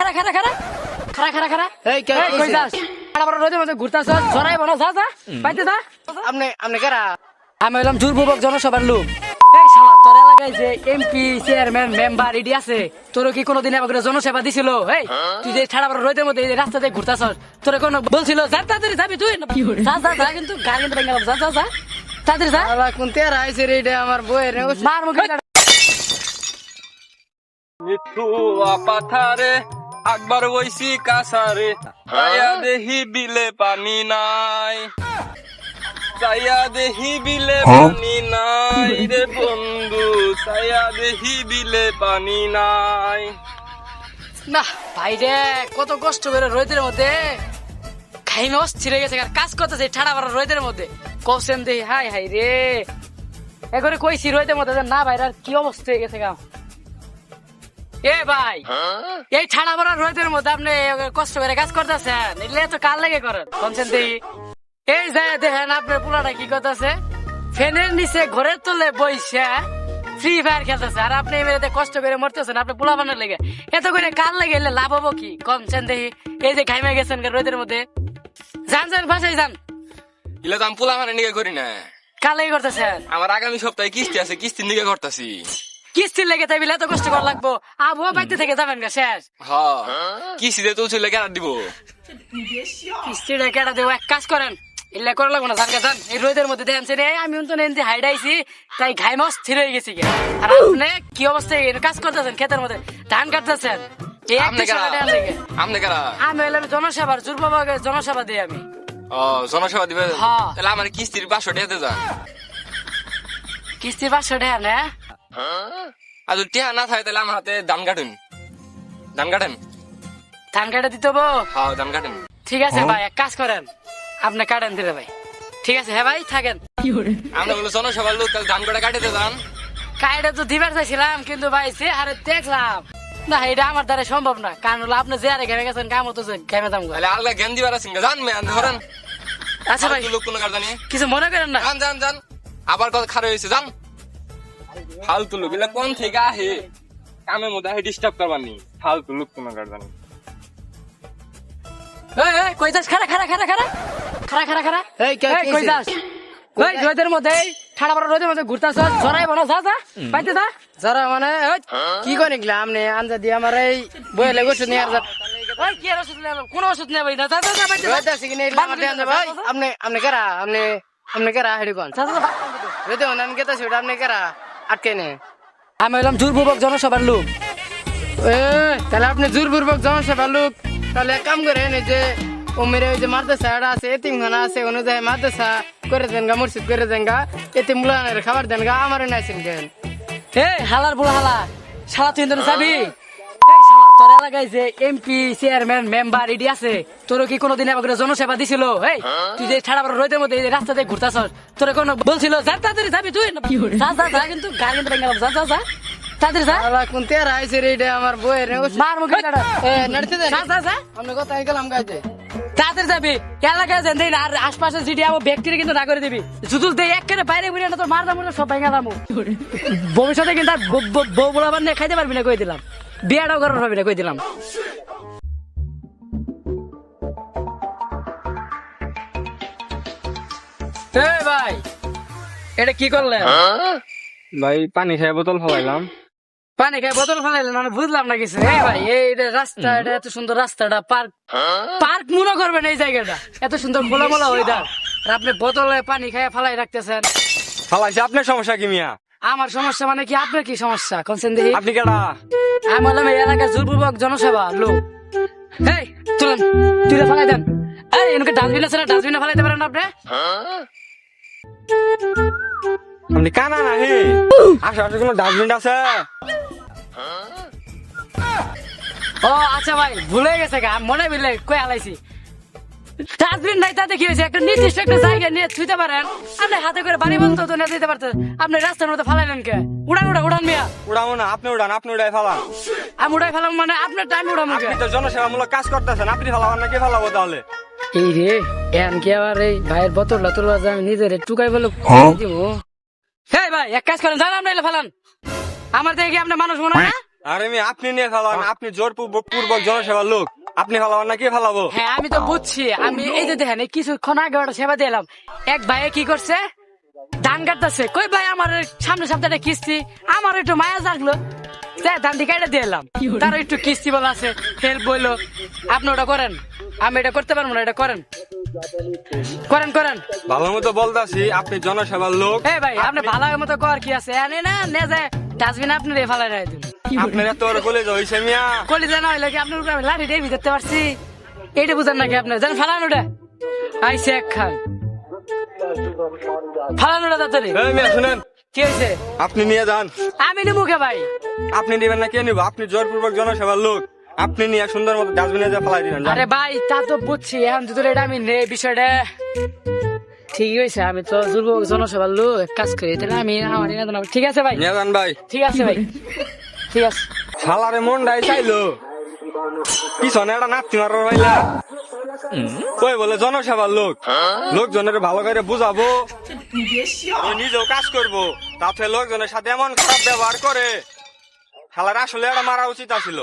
খারা খারা খারা খারা খারা খারা এই, কে- কই যাস? খারা বড় রোদে মধ্যে ঘুরতাছ জরাই বনা যা যা। পাইতে যা। আপনি আপনি কারা? আমি হলাম জোরপূর্বক জনসভার লোক। এই শালা তোর এলাকায় যে এমপি চেয়ারম্যান মেম্বার ইডি আছে। তোর কি কোনোদিন জনসেবা দিছিল? এই তুই যে ছাড়া বড় রোদের মধ্যে এই যে রাস্তা দিয়ে ঘুরতাছ তোর কোন বলছিল যা তাড়াতাড়ি যাবি তুই? যা যা যা কিন্তু গাড়ি কিন্তু ভেঙে যা যা যা। তাড়াতাড়ি যা। আলা কোন তেরা আইছে রে এটা আমার বইয়ের মার মুখে মিঠু পাথারে আকবার বইসি কাসারে চাইয়া দেহি বিলে পানি নাই। চাইয়া দেহি বিলে পানি নাই রে বন্ধু। চাইয়া দেহি বিলে পানি নাই। না ভাই রে কত কষ্ট করে রোদের মধ্যে খাইমে অস্থির হয়ে গেছে আর কাজ করতেছে ঠাড়া মারা রোদের মধ্যে। কৌশেন দেহি হাই হাই রে। একবারে কইছি রোদের মধ্যে যে না ভাই আর কি অবস্থা হয়ে গেছে গা? এ ভাই এই মারা রোদের মধ্যে আপনি কষ্ট করে কাজ করতেছেন এগুলো তো কার লেগে করেন? কনসেন দেহি এই যায় দেখেন পোলাটা কি করতেছে? ফ্যানের নিচে ঘরের তলে বইসে ফ্রি ফায়ার খেলতেছে। আর আপনি এমনিতে কষ্ট করে মরতেছেন আপনি পোলা বানার লেগে। এত করে কার লেগে এলে লাভ হব কি? কমছেন দেখি। এই যে ঘাইমে গেছেন রোদের মধ্যে। যান যান বাসায় যান। ইলে তো আমি পোলা মানে নিকে করি না। কার লেগে করতেছেন? আমার আগামী সপ্তাহে কিস্তি আছে কিস্তি নিকে করতেছি। কিস্তির লেগে তাই বলে এত কষ্ট করা লাগবো? আবহাওয়া বাইতে থেকে যাবেন গা শেষ। হ কিস্তিতে তো চলে কেনা দিব। কিস্তিটা কেটে দেবো এক কাজ করেন। ইল্লা করে লাগবো না জান গা যান। এই রোদের মধ্যে রে আমি তো হাইডাইছি তাই স্থির হয়ে গেছি আর আপনি কি অবস্থায় কাজ করতেছেন ক্ষেতের মধ্যে ধান কাটতেছেন। লেগে। আমি হলাম জনসেবার জুরবাবাকে জনসেবা দিই আমি। ও জনসেবা দিবে হ্যাঁ। তাহলে আমার কিস্তির দিয়ে যান। কিস্তি পাঁচশো টাকা না? আর যদি টিহা না থাকে তাহলে আমার হাতে ধান কাটেন ধান কাটেন ধান কাটে দিতে হব? হ্যাঁ ধান কাটেন ঠিক আছে ভাই এক কাজ করেন। আপনি কাটেন দিলে ভাই। ঠিক আছে হ্যাঁ ভাই থাকেন। আমরা বলো জনসভার লোক তাহলে ধান কটা কাইটা তো দিবার চাইছিলাম কিন্তু ভাই সে হারে দেখলাম। না এটা আমার দ্বারা সম্ভব না। কারণ হলো আপনি যে হারে ঘেমে গেছেন কাম হতো ঘেমে দাম তাহলে আলগা জ্ঞান দিবার আছেন জান ধরেন। আচ্ছা ভাই লোক কোনো জানি কিছু মনে করেন না? যান যান যান আবার কথা খারাপ হয়েছে যান ফালতু লোক এগুলা কোন থেকে আহে? কামের মধ্যে আহে ডিস্টার্ব করবার নি ফালতু লোক কোনো কার জানি। এই, এই, কই যাস? খারা খারা খারা খারা খারা খারা খারা এই, কে- এই, কি কই যাস? ওই রোদের মধ্যে ঠাড়া বড় রোদের মধ্যে ঘুরতাছ? জরাই বনা যা যা পাইতে যা। যারা মানে কি করে গেলা আপনি আনজা দিয়ে আমার এই বইয়ের লেগে ওষুধ নিয়ে আর যা ওই কি আর ওষুধ নেব কোন ওষুধ নেব না। যা যা যা পাইতে যা। কিনা এগুলা আমার দেন ভাই। আপনি আপনি কারা? আপনি আপনি কারা? হেডি কোন। রোদে আমি কেতা সেটা আপনি কারা? আটকে নে আমি হলাম জোরপূর্বক জনসভার লোক। এ, তাহলে আপনি জোরপূর্বক জনসভার লোক। তাহলে কাম করেন এই যে ওমের ওই যে মাদ্রাসা এটা আছে এতিমখানা আছে অনুযায়ী মাদ্রাসা করে দেন গা মসজিদ করে দেন গা এতে মুলানের খাবার দেন গা আমার নাইছেন কেন? এই হালার বুড়া হালা সারা তুই যাবি? তোর এলাকায় যে এমপি চেয়ারম্যান মেম্বার ইডি আছে তোর কি কোনোদিন করে জনসেবা দিছিল এই তুই যে ছাড়া বড় রোদের মধ্যে রাস্তা দিয়ে ঘুরতাছ তোর কোন বলছিল যা তাড়াতাড়ি যাবি তুই যা যা যা কিন্তু গাড়ি। যা যা যা তাড়াতাড়ি যা আলা কোন তেরা আইছে রে এটা আমার বইয়ের মার মুখে দাঁড়া। এ নড়তে দেন যা যা যা আপনি কথা গেলাম গাইতে তাড়াতাড়ি যাবি এলাকায় যেন দিন আর আশপাশে জিডি আমার ব্যক্তির কিন্তু না করে দিবি জুতুল এক বাইরে বেরিয়ে না তোর মার দাম সব ভেঙে দাম ভবিষ্যতে কিন্তু আর বউ- বলাবার নিয়ে খাইতে পারবি না কই দিলাম বিয়াটাও করার পারবি না কই দিলাম। ভাই এটা কি করলেন? ভাই পানি খেয়ে বোতল ফলাইলাম। পানি খাই বোতল ফেলাইলেন মানে বুঝলাম না কিছু। এই ভাই এই রাস্তা এটা এত সুন্দর রাস্তাটা পার্ক পার্ক মনে করবেন এই জায়গাটা। এত সুন্দর মোলা ওইটা আর আপনি বোতলে পানি খাইয়ে ফালাই রাখতেছেন। ফলাইছে আপনার সমস্যা কি মিয়া? আমার সমস্যা মানে কি? আপনার কি সমস্যা? কোনছেন দেখি। আপনি কেডা? আমি বললাম এই এলাকার জোরপূর্বক জনসেবা লোক। এই তুলেন তুলে ফালাই দেন। এই এনকে ডাস্টবিন আছে না ডাস্টবিনে ফালাইতে পারেন আপনি? আপনি কানা না হে আশেপাশে কোনো ডাস্টবিন আছে? ও আচ্ছা ভাই ভুলে গেছে গা মনে বিলে কই হালাইছি ডাস্টবিন নাই তাতে কি হয়েছে? একটা নির্দিষ্ট একটা জায়গা নিয়ে ছুঁতে পারেন। আপনি হাতে করে বাড়ি বন্ধ তো না দিতে পারতেন। আপনি রাস্তার মধ্যে ফালাইলেন কে? উড়ান উড়া উড়ান মিয়া। উড়াবো না আপনি উড়ান আপনি উড়াই ফেলান। আমি উড়াই ফেলাম মানে আপনার টাইম উড়াম কে? আপনি তো জনসেবামূলক কাজ করতেছেন আপনি ফেলাবেন না কে ফেলাবো তাহলে? এই রে এন কি আবার এই ভাইয়ের বোতল টোতল আমি নিজের টুকাই বলে দিব। হ্যাঁ ভাই এক কাজ করেন জান আপনি এলে ফেলান। আমার দেখে কি আপনার মানুষ মনে হয় না? আরে আমি আপনি নিয়ে ফেলান আপনি জোর পূর্বক পূর্বক জনসেবার লোক। আপনি ফেলাবেন না কে ফেলাবো হ্যাঁ আমি তো বুঝছি। আমি এই যে দেখেন এই কিছুক্ষণ আগে ওটা সেবা দিলাম এক ভাইয়ে কি করছে? ধান কাটতেছে। কই ভাই আমার সামনে সপ্তাহে কিস্তি। আমার একটু মায়া জাগলো। তাই ধান দিয়ে কেটে দিলাম তার একটু কিস্তি বলা আছে হেল্প বলল আপনি ওটা করেন। আমি এটা করতে পারব না এটা করেন। করেন করেন। ভালো মতো বলতাছি আপনি জনসেবার লোক। এই ভাই আপনি ভালো মতো কর কি আছে? এনে না নে যায় ডাস্টবিন আপনি রে ফেলাই আপনার এত বড় কলেজ হয়েছে মিয়া। কলি জানা হইলে কি আপনার উপরে আমি লাঠি পারছি? এইটা বুঝেন নাকি আপনার? জান ফালান ওটা। আইসে এক খান ফালান ওটা তাড়াতাড়ি। মিয়া শুনেন। কি হয়েছে আপনি নিয়ে যান। আমি নিবো কে ভাই? আপনি নেবেন না কে নিব? আপনি জোরপূর্বক জনসেবার লোক। আপনি নিয়ে সুন্দর মতো ডাস্টবিনে যা ফেলাই দিবেন আরে ভাই তা তো বুঝছি। এখন তো এটা আমি নেই বিষয়টা ঠিক হয়েছে আমি তো দুর্ভোগ জনসভার লোক। কাজ করি তাহলে আমি আমার ঠিক আছে ভাই? ভাই। ঠিক আছে ভাই। ঠিক আছে। শালারে মন ডাই চাইলো। পিছনে একটা নাতি মারার ভাইলা কই বলে, জনসেবার লোক। লোকজনের ভালো করে বুঝাবো। নিজেও কাজ করব। তাতে লোকজনের সাথে এমন খারাপ ব্যবহার করে। খেলার আসলে এটা মারা উচিত আছিল।